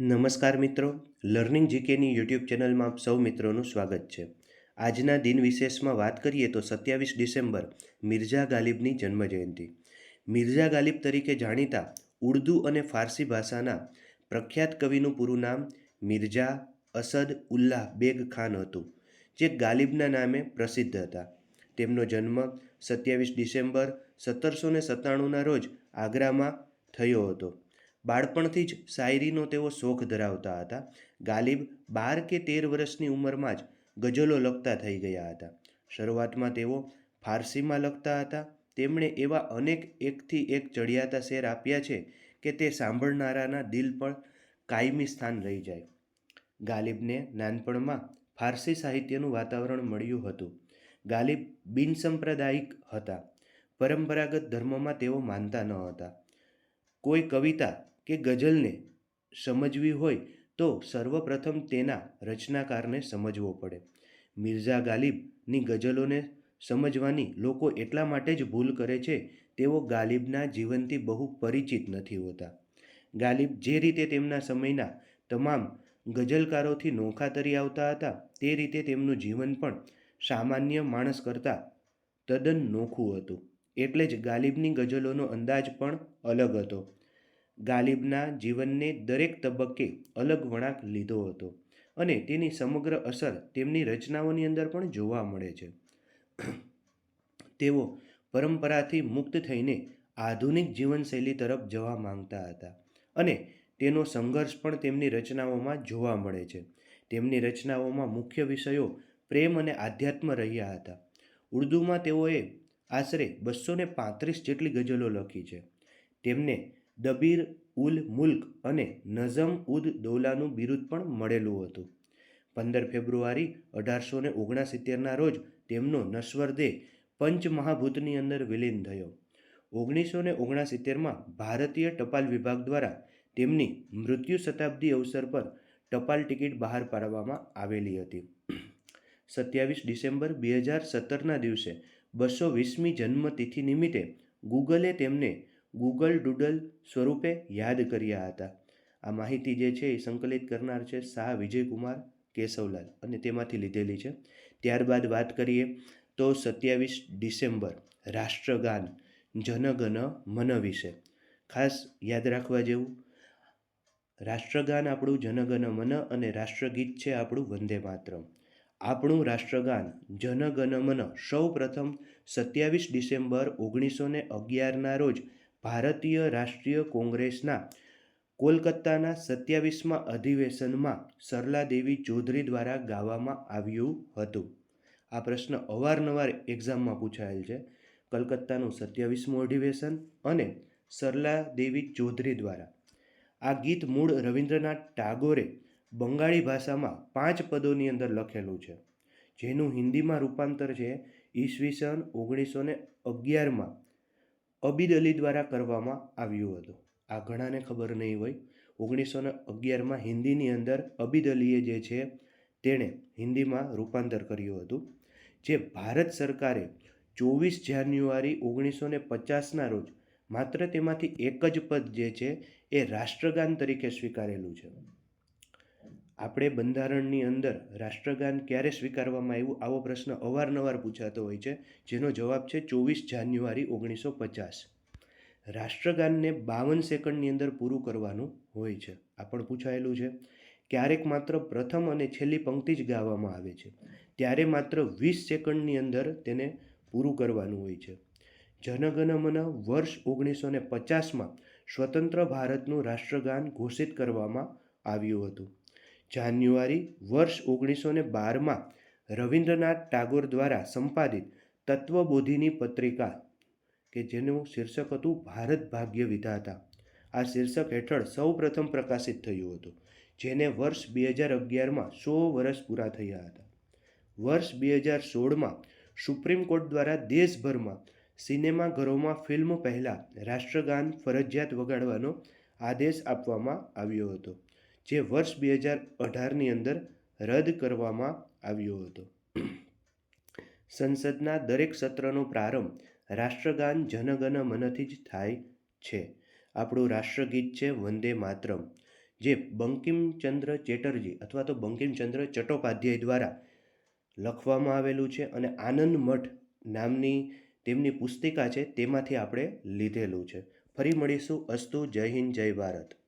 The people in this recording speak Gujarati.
નમસ્કાર મિત્રો, લર્નિંગ જીકેની યુટ્યુબ ચેનલમાં આપ સૌ મિત્રોનું સ્વાગત છે. આજના દિન વિશેષમાં વાત કરીએ તો સત્યાવીસ ડિસેમ્બર, મિર્ઝા ગાલિબની જન્મજયંતિ. મિર્ઝા ગાલિબ તરીકે જાણીતા ઉર્દૂ અને ફારસી ભાષાના પ્રખ્યાત કવિનું પૂરું નામ મિર્ઝા અસદ ઉલ્લાહ બેગ ખાન હતું, જે ગાલિબના નામે પ્રસિદ્ધ હતા. તેમનો જન્મ સત્યાવીસ ડિસેમ્બર સત્તરસો ને સત્તાણુંના રોજ આગ્રામાં થયો હતો. બાળપણથી જ શાયરીનો તેઓ શોખ ધરાવતા હતા. ગાલિબ બાર કે તેર વર્ષની ઉંમરમાં જ ગઝલો લખતા થઈ ગયા હતા. શરૂઆતમાં તેઓ ફારસીમાં લખતા હતા. તેમણે એવા અનેક એકથી એક ચડિયાતા શેર આપ્યા છે કે તે સાંભળનારાના દિલ પર કાયમી સ્થાન રહી જાય. ગાલિબને નાનપણમાં ફારસી સાહિત્યનું વાતાવરણ મળ્યું હતું. ગાલિબ બિનસંપ્રદાયિક હતા. પરંપરાગત ધર્મમાં તેઓ માનતા ન હતા. કોઈ કવિતા કે ગઝલને સમજવી હોય તો સર્વપ્રથમ તેના રચનાકારને સમજવો પડે. મિર્ઝા ગાલિબની ગઝલોને સમજવાની લોકો એટલા માટે જ ભૂલ કરે છે, તેઓ ગાલિબના જીવનથી બહુ પરિચિત નથી હોતા. ગાલિબ જે રીતે તેમના સમયના તમામ ગઝલકારોથી નોખા તરી આવતા હતા, તે રીતે તેમનું જીવન પણ સામાન્ય માણસ કરતાં તદ્દન નોખું હતું. એટલે જ ગાલિબની ગઝલોનો અંદાજ પણ અલગ હતો. ગાલિબના જીવનને દરેક તબક્કે અલગ વળાંક લીધો હતો અને તેની સમગ્ર અસર તેમની રચનાઓની અંદર પણ જોવા મળે છે. તેઓ પરંપરાથી મુક્ત થઈને આધુનિક જીવનશૈલી તરફ જવા માંગતા હતા અને તેનો સંઘર્ષ પણ તેમની રચનાઓમાં જોવા મળે છે. તેમની રચનાઓમાં મુખ્ય વિષયો પ્રેમ અને આધ્યાત્મ રહ્યા હતા. ઉર્દૂમાં તેઓએ આશરે બસો પાંત્રીસ જેટલી ગઝલો લખી છે. તેમને દબીર ઉલ મુલ્ક અને નઝમ ઉદ દૌલાનું બિરુદ પણ મળેલું હતું. પંદર ફેબ્રુઆરી અઢારસો ને ઓગણસિત્તેરના રોજ તેમનો નશ્વર દેહ પંચમહાભૂતની અંદર વિલીન થયો. ઓગણીસો ને ઓગણસિત્તેરમાં ભારતીય ટપાલ વિભાગ દ્વારા તેમની મૃત્યુ શતાબ્દી અવસર પર ટપાલ ટિકિટ બહાર પાડવામાં આવેલી હતી. સત્યાવીસ ડિસેમ્બર બે હજાર સત્તરના દિવસે બસો વીસમી જન્મતિથિ નિમિત્તે ગૂગલે તેમને ગૂગલ ડૂડલ સ્વરૂપે યાદ કર્યા હતા. આ માહિતી જે છે એ સંકલિત કરનાર છે શાહ વિજયકુમાર કેશવલાલ અને તેમાંથી લીધેલી છે. ત્યારબાદ વાત કરીએ તો સત્યાવીસ ડિસેમ્બર રાષ્ટ્રગાન જનગણ મન વિશે. ખાસ યાદ રાખવા જેવું, રાષ્ટ્રગાન આપણું જનગણ મન અને રાષ્ટ્રગીત છે આપણું વંદે માતરમ. આપણું રાષ્ટ્રગાન જનગણ મન સૌ પ્રથમ સત્યાવીસ ડિસેમ્બર ઓગણીસો ને અગિયારના રોજ ભારતીય રાષ્ટ્રીય કોંગ્રેસના કોલકાતાના સત્યાવીસમાં અધિવેશનમાં સરલા દેવી ચૌધરી દ્વારા ગાવામાં આવ્યું હતું. આ પ્રશ્ન અવારનવાર એક્ઝામમાં પૂછાયેલ છે. કલકત્તાનું સત્યાવીસમું અધિવેશન અને સરલા દેવી ચૌધરી દ્વારા. આ ગીત મૂળ રવિન્દ્રનાથ ટાગોરે બંગાળી ભાષામાં પાંચ પદોની અંદર લખેલું છે, જેનું હિન્દીમાં રૂપાંતર છે ઈસવીસન ઓગણીસો ને અગિયારમાં. અબીદ અલી દ્વારા કરવામાં આવ્યું હતું. આ ઘણાને ખબર નહીં હોય ઓગણીસો ને અગિયારમાં હિન્દીની અંદર અબીદ અલીએ જે છે તેણે હિન્દીમાં રૂપાંતર કર્યું હતું. જે ભારત સરકારે ચોવીસ જાન્યુઆરી ઓગણીસો ને પચાસના રોજ માત્ર તેમાંથી એક જ પદ જે છે એ રાષ્ટ્રગાન તરીકે સ્વીકારેલું છે. આપણે બંધારણની અંદર રાષ્ટ્રગાન ક્યારે સ્વીકારવામાં આવ્યું? આવો પ્રશ્ન અવારનવાર પૂછાતો હોય છે, જેનો જવાબ છે ચોવીસ જાન્યુઆરી ઓગણીસો પચાસ. રાષ્ટ્રગાનને બાવન સેકન્ડની અંદર પૂરું કરવાનું હોય છે. આ પણ પૂછાયેલું છે. ક્યારેક માત્ર પ્રથમ અને છેલ્લી પંક્તિ જ ગાવામાં આવે છે. ત્યારે માત્ર વીસ સેકન્ડની અંદર તેને પૂરું કરવાનું હોય છે. જનગણમન વર્ષ ઓગણીસો ને પચાસમાં સ્વતંત્ર ભારતનું રાષ્ટ્રગાન ઘોષિત કરવામાં આવ્યું હતું. જાન્યુઆરી વર્ષ ઓગણીસો ને બારમાં રવિન્દ્રનાથ ટાગોર દ્વારા સંપાદિત તત્વબોધિની પત્રિકા કે જેનું શીર્ષક હતું ભારત ભાગ્ય વિધાતા આ શીર્ષક હેઠળ સૌ પ્રથમ પ્રકાશિત થયું હતું, જેને વર્ષ બે હજાર અગિયારમાં સો વર્ષ પૂરા થયા હતા. વર્ષ બે હજાર સોળમાં સુપ્રીમ કોર્ટ દ્વારા દેશભરમાં સિનેમાઘરોમાં ફિલ્મ પહેલાં રાષ્ટ્રગાન ફરજિયાત વગાડવાનો આદેશ આપવામાં આવ્યો હતો. જે વર્ષ બે હજાર અઢારની અંદર રદ કરવામાં આવ્યો હતો. સંસદના દરેક સત્રનો પ્રારંભ રાષ્ટ્રગાન જનગણ મનથી જ થાય છે. આપણું રાષ્ટ્રગીત છે વંદે માતરમ, જે બંકિમચંદ્ર ચેટર્જી અથવા તો બંકિમચંદ્ર ચટ્ટોપાધ્યાય દ્વારા લખવામાં આવેલું છે અને આનંદ મઠ નામની તેમની પુસ્તિકા છે તેમાંથી આપણે લીધેલું છે. ફરી મળીશું. અસ્તુ, જય હિન્દ, જય ભારત.